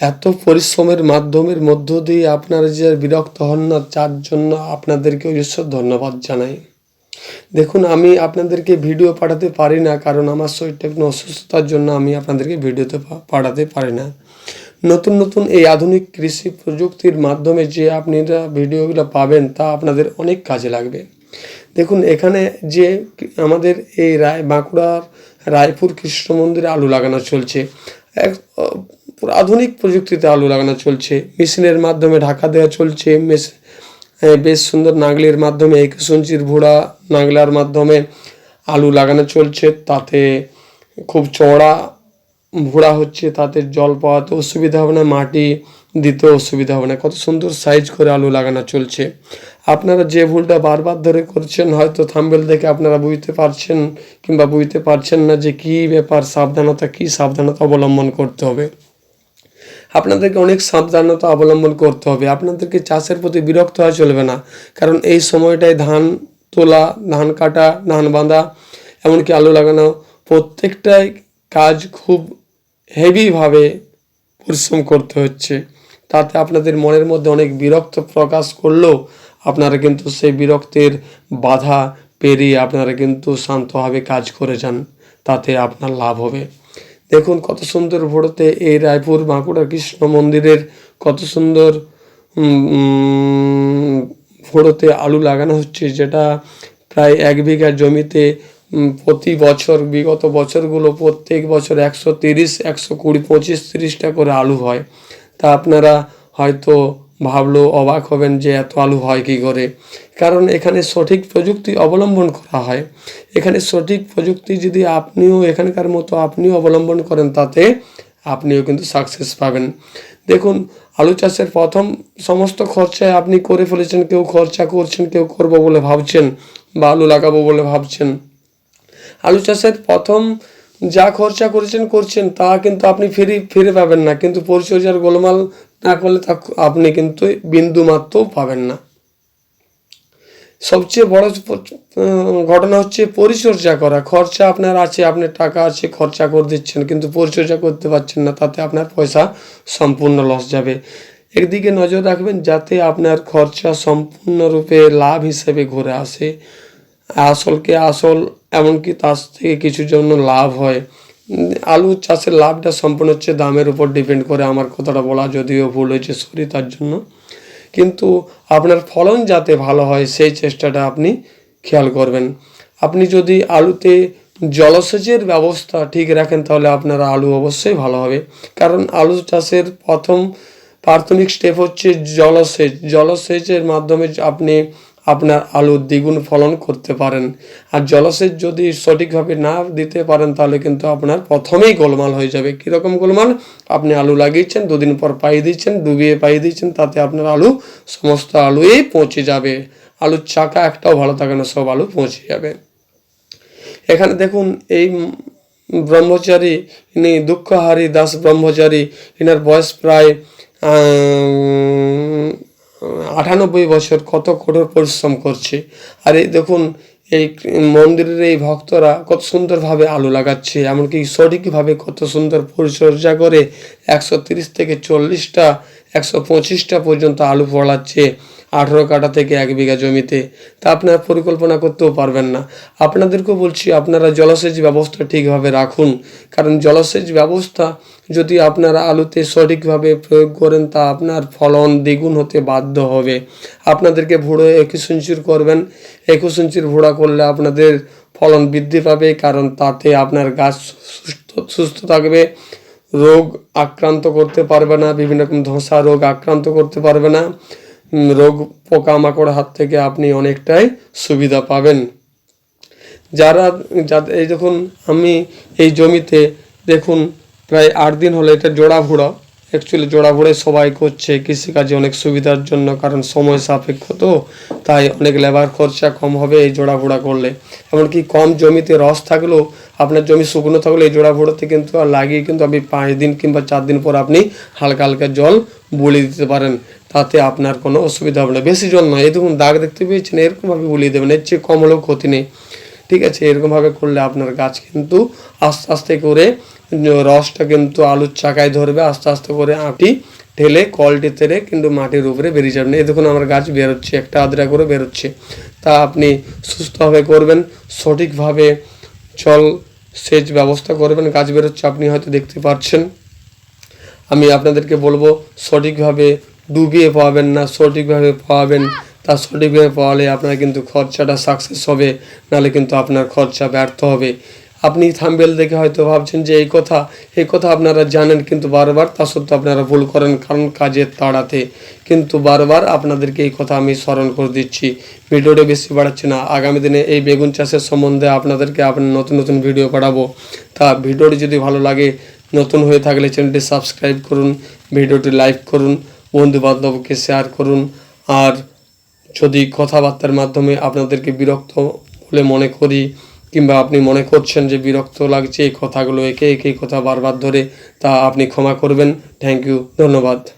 এত পরিশ্রমের মাধ্যমের মধ্য দিয়ে আপনারা যে বিরক্ত হন না যার জন্য আপনাদেরকে ঈশ্বর ধন্যবাদ জানাই। দেখুন, আমি আপনাদেরকে ভিডিও পাঠাতে পারি না, কারণ আমার শরীরটা একটু অসুস্থতার জন্য আমি আপনাদেরকে ভিডিওতে পাঠাতে পারি না। নতুন নতুন এই আধুনিক কৃষি প্রযুক্তির মাধ্যমে যে আপনারা ভিডিওগুলো পাবেন, তা আপনাদের অনেক কাজে লাগবে। দেখুন, এখানে যে আমাদের এই রায়, বাঁকুড়ার রায়পুর কৃষ্ণ মন্দিরে আলু লাগানো চলছে। এক আধুনিক প্রযুক্তিতে আলু লাগানো চলছে, মেশিনের মাধ্যমে ঢাকা দেওয়া চলছে, মেশ বেশ সুন্দর নাগলের মাধ্যমে একসঞ্চির ভোড়া নাগলার মাধ্যমে আলু লাগানো চলছে। তাতে খুব চওড়া ভোড়া হচ্ছে, তাতে জল পাওয়াতে অসুবিধা হবে না, মাটি দিতে অসুবিধা হবে না। কত সুন্দর সাইজ করে আলু লাগানো চলছে। আপনারা যে ভুলটা বারবার ধরে করছেন, হয়তো থাম্বেল দেখে আপনারা বুঝতে পারছেন কিংবা বুঝতে পারছেন না যে কী ব্যাপার, সাবধানতা, কী সাবধানতা অবলম্বন করতে হবে। আপনাদেরকে অনেক সাবধানতা অবলম্বন করতে হবে। আপনাদেরকে চাষের প্রতি বিরক্ত হওয়া চলবে না। কারণ এই সময়টায় ধান তোলা, ধান কাটা, ধান বাঁধা, এমনকি আলু লাগানো প্রত্যেকটাই কাজ খুব হেভিভাবে পরিশ্রম করতে হচ্ছে। তাতে আপনাদের মনের মধ্যে অনেক বিরক্ত প্রকাশ করলেও আপনারা কিন্তু সেই বিরক্তের বাধা পেরিয়ে আপনারা কিন্তু শান্তভাবে কাজ করে যান। তাতে আপনার লাভ হবে। দেখুন কত সুন্দর ভোরতে এই রায়পুর বাঁকুড়া কৃষ্ণ মন্দিরের কত সুন্দর ভোরতে আলু লাগানো হচ্ছে, যেটা প্রায় এক বিঘা জমিতে প্রতি বছর, বিগত বছরগুলো প্রত্যেক বছর একশো তিরিশ, একশো কুড়ি, পঁচিশ, তিরিশটা করে আলু হয়। তা আপনারা হয়তো ভাবলেও অবাক হবেন যে এত আলু হয় কি করে? কারণ এখানে সঠিক প্রযুক্তি অবলম্বন করা হয়। এখানে সঠিক প্রযুক্তি যদি আপনিও এখানকার মতো আপনিও অবলম্বন করেন, তাতে আপনিও কিন্তু সাকসেস পাবেন। দেখুন, আলু চাষের প্রথম সমস্ত খরচায় আপনি করে ফেলেছেন, কেউ খরচা করছেন, কেউ করব বলে ভাবছেন বা আলু লাগাবো বলে ভাবছেন। আলু চাষের প্রথম যা খরচা করেছেন, করছেন, তা কিন্তু আপনি ফিরে ফিরে পাবেন না। কিন্তু পরিচর্যার গোলমাল না করলে তা আপনি কিন্তু বিন্দু মাত্রও পাবেন না। সবচেয়ে বড় ঘটনা হচ্ছে পরিচর্যা করা। খরচা আপনার আছে আপনার টাকা আছে, খরচা করে দিচ্ছেন, কিন্তু পরিচর্যা করতে পারছেন না, তাতে আপনার পয়সা সম্পূর্ণ লস যাবে। একদিকে নজর রাখবেন, যাতে আপনার খরচা সম্পূর্ণরূপে লাভ হিসেবে ঘুরে আসে। আসলকে আসল এমনকি তার থেকে কিছু জন্য লাভ হয়। আলু চাষের লাভটা সম্পূর্ণ হচ্ছে দামের উপর ডিপেন্ড করে আমার কথাটা বলা যদিও ভুল হয়েছে, সরি তার জন্য। কিন্তু আপনার ফলন যাতে ভালো হয় সেই চেষ্টাটা আপনি খেয়াল করবেন। আপনি যদি আলুতে জলসেচের ব্যবস্থা ঠিক রাখেন তাহলে আপনার আলু অবশ্যই ভালো হবে। কারণ আলু চাষের প্রথম প্রাথমিক স্টেপ হচ্ছে জলসেচ। জলসেচের মাধ্যমে আপনি আপনার আলুর দ্বিগুণ ফলন করতে পারেন। আর জলসেচ যদি সঠিকভাবে না দিতে পারেন, তাহলে কিন্তু আপনার প্রথমেই গোলমাল হয়ে যাবে। কীরকম গোলমাল? আপনি আলু লাগিয়েছেন, দুদিন পর পাই দিচ্ছেন, ডুবিয়ে পাই দিচ্ছেন, তাতে আপনার আলু সমস্ত আলুই পচে যাবে। আলুর চাকা একটাও ভালো থাকে না, সব আলু পচে যাবে। এখানে দেখুন, এই ব্রহ্মচারী, ইনি দুঃখহারী, দাস ব্রহ্মচারী, ইনার বয়স প্রায় আটানব্বই বছর কত কঠোর পরিশ্রম করছে। আর এই দেখুন, এই মন্দিরের এই ভক্তরা কত সুন্দরভাবে আলো লাগাচ্ছে, এমনকি সঠিকভাবে কত সুন্দর পরিচর্যা করে একশো তিরিশ থেকে চল্লিশটা, একশো পঁচিশটা পর্যন্ত আলু ফলাচ্ছে। আঠেরো কাটা থেকে এক বিঘা জমিতে, তা আপনারা পরিকল্পনা করতেও পারবেন না। আপনাদেরকেও বলছি, আপনারা জলসেচ ব্যবস্থা ঠিকভাবে রাখুন। কারণ জলসেচ ব্যবস্থা যদি আপনারা আলুতে সঠিকভাবে প্রয়োগ করেন, তা আপনার ফলন দ্বিগুণ হতে বাধ্য হবে। আপনাদেরকে ভুড়ো একুশ ইঞ্চির করবেন। একুশ ইঞ্চির ভুড়া করলে আপনাদের ফলন বৃদ্ধি পাবে, কারণ তাতে আপনার গাছ সুস্থ সুস্থ থাকবে। রোগ আক্রান্ত করতে পারবে না, বিভিন্ন রকম ধসা রোগ আক্রান্ত করতে পারবে না। রোগ পোকামাকড় হাত থেকে আপনি অনেকটাই সুবিধা পাবেন। যারা যাদের এই দেখুন, আমি এই জমিতে দেখুন, প্রায় আট দিন হলো এটা জোড়া ভুড়া। অ্যাকচুয়ালি জোড়া ভুড়ে সবাই করছে, কৃষিকাজে অনেক সুবিধার জন্য, কারণ সময় সাপেক্ষ তো, তাই অনেক লেবার খরচা কম হবে এই জোড়া ভুড়া করলে। এমনকি কম জমিতে রস থাকলেও আপনার জমি শুকনো থাকলে এই জোড়া ভুড়োতে কিন্তু আর লাগিয়ে কিন্তু আপনি পাঁচ দিন কিংবা চার দিন পর আপনি হালকা হালকা জল বলিয়ে দিতে পারেন। তাতে আপনার কোনো অসুবিধা হবে না। বেশি জল নয়। এই দেখুন, দাগ দেখতে পেয়েছেন, এরকমভাবে বলিয়ে দেবেন। এর চেয়ে কম হলেও ক্ষতি নেই। ঠিক আছে? এরকমভাবে করলে আপনার গাছ কিন্তু আস্তে আস্তে করে রসটা কিন্তু আলুর চাকায় ধরবে। আস্তে আস্তে করে আটি ঢেলে, কলটি তেরে কিন্তু মাটির উপরে বেরিয়ে যাবেন এই দেখুন, আমার গাছ বেরোচ্ছে, একটা আদ্রা করে বেরোচ্ছে। তা আপনি সুস্থভাবে করবেন। সঠিকভাবে জল সেচ ব্যবস্থা করবেন, গাছ বেরোচ্ছে আপনি হয়তো দেখতে পাচ্ছেন আমি আপনাদেরকে বলব, সঠিকভাবে ডুবিয়ে পাবেন না, সঠিকভাবে পাবেন। তা সঠিকভাবে পাওয়ালে আপনার কিন্তু খরচাটা সাকসেস হবে, নাহলে কিন্তু আপনার খরচা ব্যর্থ হবে। আপনি থাম্বেল দেখে হয়তো ভাবছেন যে এই কথা এই কথা আপনারা জানেন কিন্তু বারবার, তা সত্ত্বেও আপনারা ভুল করেন কারণ কাজের তাড়াতে। কিন্তু বারবার আপনাদেরকে এই কথা আমি স্মরণ করে দিচ্ছি। ভিডিওটা বেশি বাড়াচ্ছি না। আগামী দিনে এই বেগুন চাষের সম্বন্ধে আপনাদেরকে আপনার নতুন নতুন ভিডিও পাঠাবো তা ভিডিওটি যদি ভালো লাগে, নতুন হয়ে থাকলে চ্যানেলটি সাবস্ক্রাইব করুন, ভিডিওটি লাইক করুন বন্ধু বান্ধবকে শেয়ার করুন, আর যদি কথাবার্তার মাধ্যমে আপনাদেরকে বিরক্ত বলে মনে করি কিংবা আপনি মনে করছেন যে বিরক্ত লাগছে, এই কথাগুলো একে একে কথা বারবার ধরে, তা আপনি ক্ষমা করবেন। থ্যাংক ইউ ধন্যবাদ।